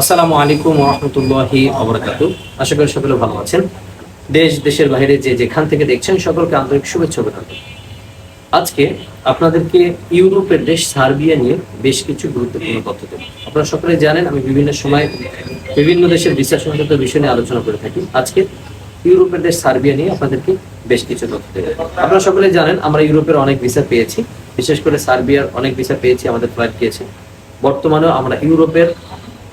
আসসালামু আলাইকুম রহমতুল্লাহি অবরাকাতু আশা করি সকলে ভালো আছেন। দেশ, দেশের বাইরে যে যেখান থেকে দেখছেন সকলকে আন্তরিক শুভেচ্ছা অভিনন্দন। আজকে আপনাদেরকে ইউরোপের দেশ সার্বিয়া নিয়ে বেশ কিছু গুরুত্বপূর্ণ তথ্য দেব। আপনারা সকলে জানেন, আমি বিভিন্ন সময় বিভিন্ন দেশের বিচার সংক্রান্ত বিষয় নিয়ে আলোচনা করে থাকি। আজকে ইউরোপের দেশ সার্বিয়া নিয়ে আপনাদেরকে বেশ কিছু তথ্য দেব। আপনারা সকলে জানেন, আমরা ইউরোপের অনেক ভিসা পেয়েছি। বিশেষ করে সার্বিয়ার অনেক ভিসা পেয়েছি, আমাদের ফ্লাইট গিয়েছে। বর্তমানেও আমরা ইউরোপের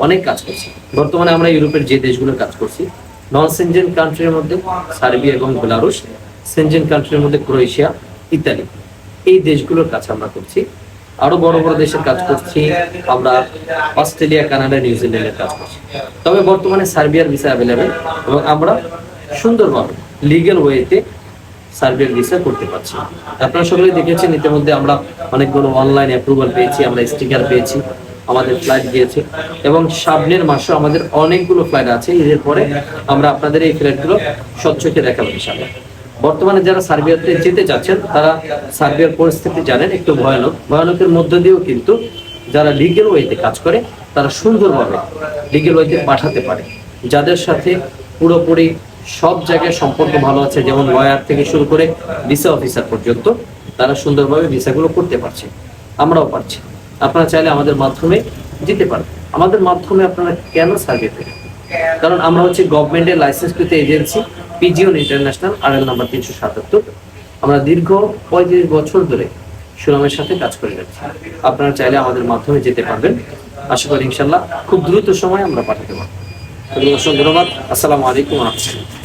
অনেক কাজ করছি। বর্তমানে আমরা ইউরোপের যে দেশগুলোর কাজ করছি নন সেনজেন কান্ট্রির মধ্যে সার্বিয়া এবং বেলারুশ সেনজেন কান্ট্রির মধ্যে ক্রোয়েশিয়া ইত্যাদি এই দেশগুলোর কাজ আমরা করছি। আরও বড় বড় দেশের কাজ করছি আমরা অস্ট্রেলিয়া, কানাডা নিউজিল্যান্ডের কাজ করছি। তবে বর্তমানে সার্বিয়ার ভিসা অ্যাভেলেবেল এবং আমরা সুন্দরভাবে লিগ্যাল ওয়েতে সার্বিয়ার ভিসা করতে পারছি। আপনারা সকলে দেখেছেন ইতিমধ্যে আমরা অনেকগুলো অনলাইন অ্যাপ্রুভাল পেয়েছি, আমরা স্টিকার পেয়েছি। আমাদের ফ্লাইট গিয়েছে এবং সামনের মাসেও আমাদের অনেকগুলো ফ্লাইট আছে। এর পরে আমরা আপনাদের এই ফ্লাইটগুলো স্বচ্ছকে দেখাবো ইনশাআল্লাহ। বর্তমানে যারা সার্বিয়াতে যেতে চাচ্ছেন, তারা সার্বিয়ার পরিস্থিতি জানেন, একটু ভয়ানক। ভয়ানকের মধ্য দিয়েও কিন্তু যারা লিগেল ওয়েতে কাজ করে, তারা সুন্দরভাবে লিগেল ওয়েতে পাঠাতে পারে। যাদের সাথে পুরোপুরি সব জায়গায় সম্পর্ক ভালো আছে, যেমন লয়ার থেকে শুরু করে ভিসা অফিসার পর্যন্ত, তারা সুন্দরভাবে ভিসাগুলো করতে পারছে। আমরাও পারছি। আপনারা চাইলে আমাদের মাধ্যমে যেতে পারেন। আমাদের মাধ্যমে আপনারা কেন সার্ভে পেলেন কারণ আমরা হচ্ছে গভর্নমেন্টের লাইসেন্সকৃত agency, pigeon international R L number তিনশো সাতাত্তর। আমরা দীর্ঘ পঁয়ত্রিশ বছর ধরে সুনামের সাথে কাজ করে যাচ্ছি। আপনারা চাইলে আমাদের মাধ্যমে যেতে পারবেন। আশা করি ইনশাল্লাহ খুব দ্রুত সময় আমরা পাঠাতে পারব। ধন্যবাদ আসসালামু আলাইকুম রহমতুল্লাহ।